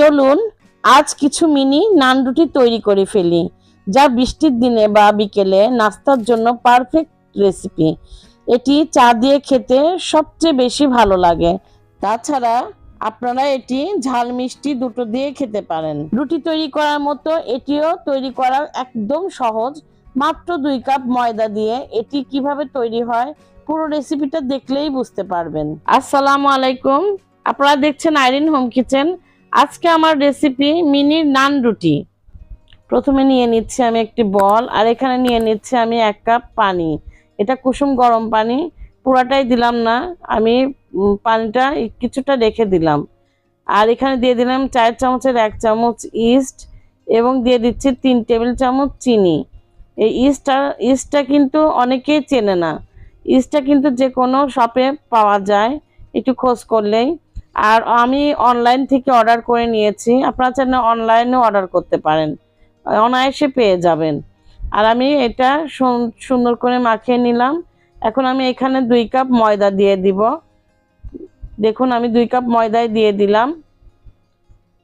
চলুন, আজ কিছু মিনি নান রুটি তৈরি করে ফেলি, যা বৃষ্টির দিনে বা বিকেলে নাস্তার জন্য পারফেক্ট রেসিপি এটি চা দিয়ে খেতে সবচেয়ে বেশি ভালো লাগে। তাছাড়া আপনারা এটি ঝাল মিষ্টি দুটো দিয়ে খেতে পারেন। রুটি তৈরি করার মতো এটিও তৈরি করা একদম সহজ। মাত্র দুই কাপ ময়দা দিয়ে এটি কীভাবে তৈরি হয়, পুরো রেসিপিটা দেখলেই বুঝতে পারবেন। আসসালামু আলাইকুম। আপনারা দেখছেন আইরিন হোম কিচেন। আজকে আমার রেসিপি মিনি নান রুটি। প্রথমে নিয়ে নিচ্ছি আমি একটি বল, আর এখানে নিয়ে নিচ্ছি আমি এক কাপ পানি। এটা কুসুম গরম পানি, পুরাটাই দিলাম না, আমি পানিটা কিছুটা রেখে দিলাম। আর এখানে দিয়ে দিলাম চার চামচের এক চামচ ইস্ট, এবং দিয়ে দিচ্ছি তিন টেবিল চামচ চিনি। এই ইস্টটা ইস্টটা কিন্তু অনেকেই চেনে না। ইস্টটা কিন্তু যে কোনো শপে পাওয়া যায়, একটু খোঁজ করলেই। আর আমি অনলাইন থেকে অর্ডার করে নিয়েছি। আপনারা চাইলে অনলাইনেও অর্ডার করতে পারেন। অনায়াসে পেয়ে যাবেন। আর আমি এটা সুন- সুন্দর করে মাখিয়ে নিলাম। এখন আমি এখানে দুই কাপ ময়দা দিয়ে দিব। দেখুন, আমি দুই কাপ ময়দাই দিয়ে দিলাম।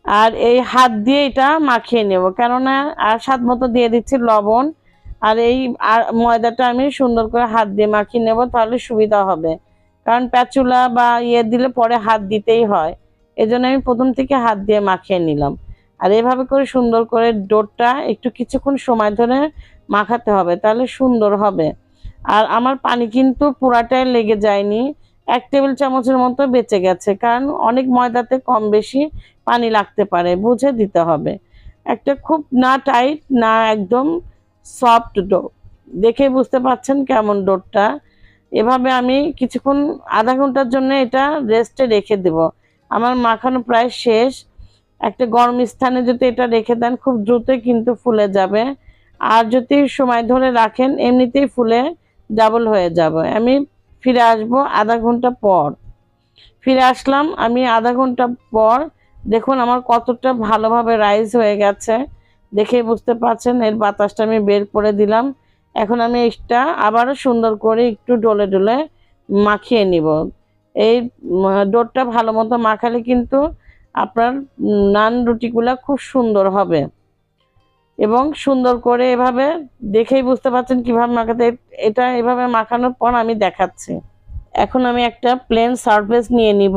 আর এই হাত দিয়ে এটা মাখিয়ে নেব। কেননা, আর স্বাদ মতো দিয়ে দিচ্ছি লবণ। আর এই ময়দাটা আমি সুন্দর করে হাত দিয়ে মাখিয়ে নেব, তাহলে সুবিধা হবে। কারণ প্যাচুলা বা ইয়ে দিলে পরে হাত দিতেই হয়। এজন্য আমি প্রথম থেকে হাত দিয়ে মাখিয়ে নিলাম। আর এভাবে করে সুন্দর করে ডোরটা একটু কিছুক্ষণ সময় ধরে মাখাতে হবে, তাহলে সুন্দর হবে। আর আমার পানি কিন্তু পুরাটাই লেগে যায়নি। এক টেবিল চামচের মতো বেঁচে গেছে, কারণ অনেক ময়দাতে কম বেশি পানি লাগতে পারে, বুঝে দিতে হবে। একটা খুব না টাইট, না একদম সফট ডো দেখে বুঝতে পারছেন কেমন ডোরটা। এভাবে আমি কিছুক্ষণ আধা ঘণ্টার জন্য এটা রেস্টে রেখে দেব। আমার মাখানো প্রায় শেষ। একটা গরম স্থানে যদি এটা রেখে দেন, খুব দ্রুতই কিন্তু ফুলে যাবে। আর যদি সময় ধরে রাখেন, এমনিতেই ফুলে ডাবল হয়ে যাবে। আমি ফিরে আসব আধা ঘণ্টা পর। ফিরে আসলাম আমি আধা ঘণ্টা পর। দেখুন, আমার কতটা ভালোভাবে রাইস হয়ে গেছে। দেখেই বুঝতে পারছেন, এর বাতাসটা আমি বের করে দিলাম। এখন আমি এটা আবারও সুন্দর করে একটু ডলে ডলে মাখিয়ে নিব। এই ডোরটা ভালো মতো মাখালে কিন্তু আপনার নান রুটিগুলো খুব সুন্দর হবে। এবং সুন্দর করে এভাবে দেখেই বুঝতে পারছেন কীভাবে মাখাতে এটা এভাবে মাখানোর পর আমি দেখাচ্ছি। এখন আমি একটা প্লেন সারফেস নিয়ে নিব।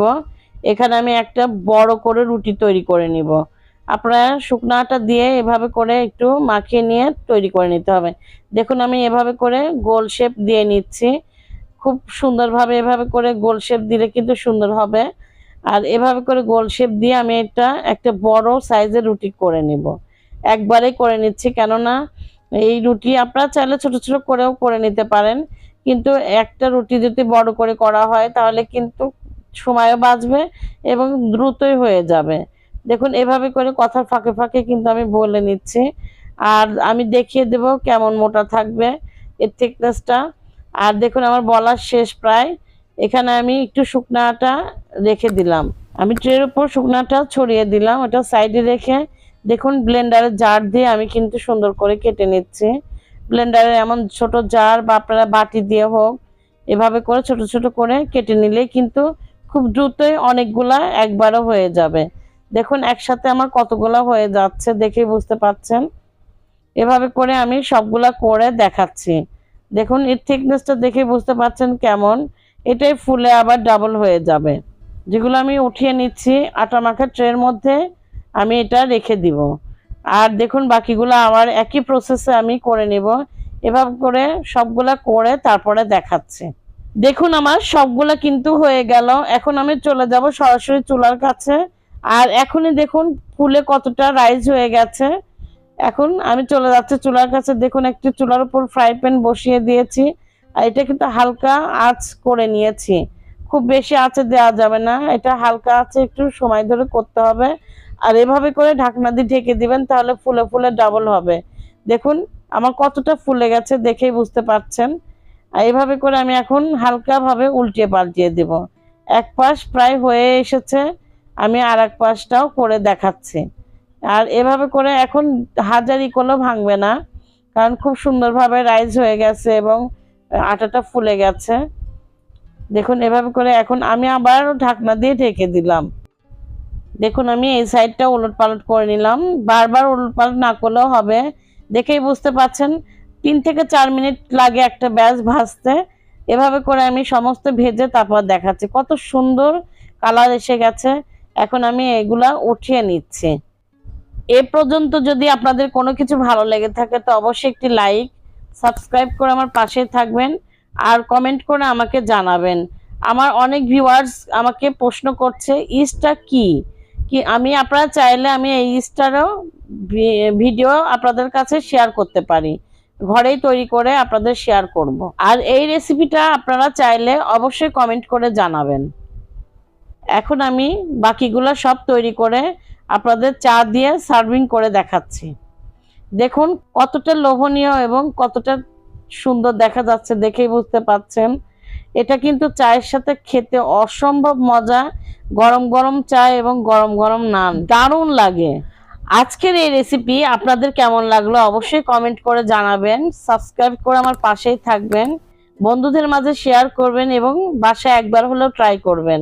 এখানে আমি একটা বড় করে রুটি তৈরি করে নিব। আপনারা শুকনো আটা দিয়ে এভাবে করে একটু মাখিয়ে নিয়ে তৈরি করে নিতে হবে। দেখুন, আমি এভাবে করে গোল শেপ দিয়ে নিচ্ছি। খুব সুন্দরভাবে এভাবে করে গোল শেপ দিলে কিন্তু সুন্দর হবে। আর এভাবে করে গোল শেপ দিয়ে আমি এটা একটা বড় সাইজের রুটি করে নিব। একবারেই করে নিচ্ছি, কেননা এই রুটি আপনারা চাইলে ছোট ছোট করেও করে নিতে পারেন। কিন্তু একটা রুটি যদি বড় করে করা হয়, তাহলে কিন্তু সময়ও বাঁচবে এবং দ্রুতই হয়ে যাবে। দেখুন, এভাবে করে কথার ফাঁকে ফাঁকে কিন্তু আমি বলে নিচ্ছি। আর আমি দেখিয়ে দেব কেমন মোটা থাকবে এর থিকনেসটা আর দেখুন, আমার বলার শেষ প্রায়। এখানে আমি একটু শুকনাটা রেখে দিলাম। আমি ট্রের উপর শুকনাটা ছড়িয়ে দিলাম, ওটা সাইডে রেখে। দেখুন, ব্লেন্ডারের জার দিয়ে আমি কিন্তু সুন্দর করে কেটে নিচ্ছি। ব্লেন্ডারের এমন ছোট জার বা আপনারা বাটি দিয়ে হোক, এভাবে করে ছোট ছোট করে কেটে নিলে কিন্তু খুব দ্রুতই অনেকগুলা একবারও হয়ে যাবে। দেখুন, একসাথে আমার কতগুলা হয়ে যাচ্ছে দেখেই বুঝতে পাচ্ছেন। এভাবে করে আমি সবগুলা করে দেখাচ্ছি। দেখুন, এর থিকনেসটা দেখে বুঝতে পাচ্ছেন কেমন। এটাই ফুলে আবার ডাবল হয়ে যাবে। যেগুলো আমি উঠিয়ে নিচ্ছি, আটা মাখা ট্রের মধ্যে আমি এটা রেখে দিব। আর দেখুন, বাকিগুলো আমার একই প্রসেসে আমি করে নিব। এভাবে করে সবগুলা করে তারপরে দেখাচ্ছি। দেখুন, আমার সবগুলা কিন্তু হয়ে গেল। এখন আমি চলে যাব সরাসরি চুলার কাছে। আর এখনই দেখুন, ফুলে কতটা রাইজ হয়ে গেছে। এখন আমি চলে যাচ্ছি চুলার কাছে। দেখুন, একটি চুলার উপর ফ্রাই প্যান বসিয়ে দিয়েছি। আর এটা কিন্তু হালকা আঁচ করে নিয়েছি। খুব বেশি আঁচে দেওয়া যাবে না। এটা হালকা আছে একটু সময় ধরে করতে হবে। আর এভাবে করে ঢাকনা দিয়ে ঢেকে দিবেন, তাহলে ফুলে ফুলে ডাবল হবে। দেখুন, আমার কতটা ফুলে গেছে দেখেই বুঝতে পারছেন। আর এভাবে করে আমি এখন হালকাভাবে উল্টিয়ে পাল্টিয়ে দেব। এক পাশ প্রায় হয়ে এসেছে। আমি আর এক পাশটাও করে দেখাচ্ছি। আর এভাবে করে এখন হাজারি কোনো ভাঙবে না, কারণ খুব সুন্দরভাবে রাইজ হয়ে গেছে এবং আটাটা ফুলে গেছে। দেখুন, এভাবে করে এখন আমি আবার ঢাকনা দিয়ে ঢেকে দিলাম। দেখুন, আমি এই সাইডটা উলট পালট করে নিলাম। বারবার উলট পালট না করলেও হবে। দেখেই বুঝতে পাচ্ছেন, তিন থেকে চার মিনিট লাগে একটা ব্যাস ভাজতে। এভাবে করে আমি সমস্ত ভেজে তারপর দেখাচ্ছি। কত সুন্দর কালার এসে গেছে। এখন আমি এগুলা উঠিয়ে নিচ্ছি। এ পর্যন্ত যদি আপনাদের কোনো কিছু ভালো লেগে থাকে, তো অবশ্যই একটি লাইক, সাবস্ক্রাইব করে আমার পাশে থাকবেন আর কমেন্ট করে আমাকে জানাবেন। আমার অনেক ভিউয়ার্স আমাকে প্রশ্ন করছে ইস্টটা কি? কি আমি, আপনারা চাইলে আমি এই ইস্টারও ভিডিও আপনাদের কাছে শেয়ার করতে পারি। ঘরেই তৈরি করে আপনাদের শেয়ার করব। আর এই রেসিপিটা আপনারা চাইলে অবশ্যই কমেন্ট করে জানাবেন। এখন আমি বাকিগুলো সব তৈরি করে আপনাদের চা দিয়ে সার্ভিং করে দেখাচ্ছি। দেখুন কতটা লোভনীয় এবং কতটা সুন্দর দেখা যাচ্ছে, দেখেই বুঝতে পাচ্ছেন। এটা কিন্তু চায়ের সাথে খেতে অসম্ভব মজা, গরম গরম চা এবং গরম গরম নান। দারুণ লাগে। আজকের এই রেসিপি আপনাদের কেমন লাগল অবশ্যই কমেন্ট করে জানাবেন সাবস্ক্রাইব করে আমার পাশেই থাকবেন, বন্ধুদের মাঝে শেয়ার করবেন এবং বাসায় একবার হলেও ট্রাই করবেন।